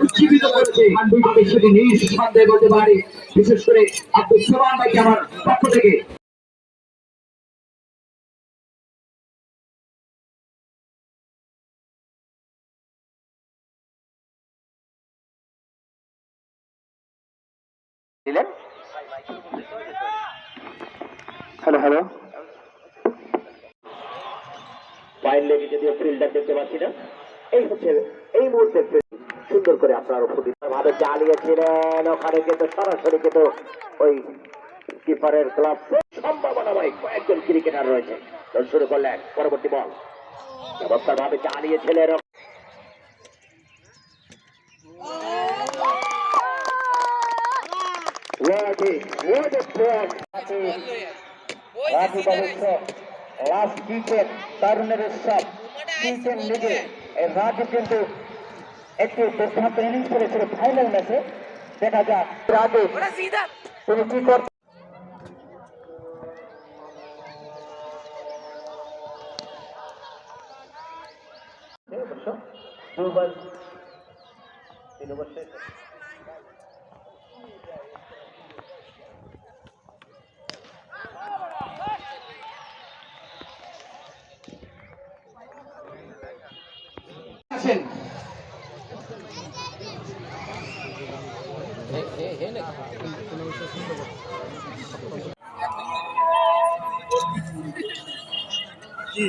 উজ্জীবিত করেছে আন্তরিকভাবে সেটি নিঃসন্দেহে বলতে পারি। বিশেষ করে আব্দুল সোমান ভাইকে আমার পক্ষ থেকে। দিলেন? Hello hello. বাইরে লেগে যদিও ফিল্ডার দেখতে পাচ্ছি না। এই হচ্ছে এই মুহূর্তে সুন্দর করে আপনার উপস্থিত ভাবে চালিয়েছিলেন। ওখানে কিন্তু সরাসরি কিন্তু ওই কিপারের ক্লাব সম্ভাবনা ভাই কয়েকজন ক্রিকেটার রয়েছে। শুরু করলেন, পরবর্তী বল চমৎকার ভাবে চালিয়েছিলেন লাস্ট উইকেট তারুণের উৎসব ক্রিকেট লিগে এই রাজীব কিন্তু একটি দুর্দান্ত ইনিংস করেছিল ফাইনাল ম্যাচে দেখা যাক রাজীব তুমি কি কর দুবার তিন যাচ্ছেন জি।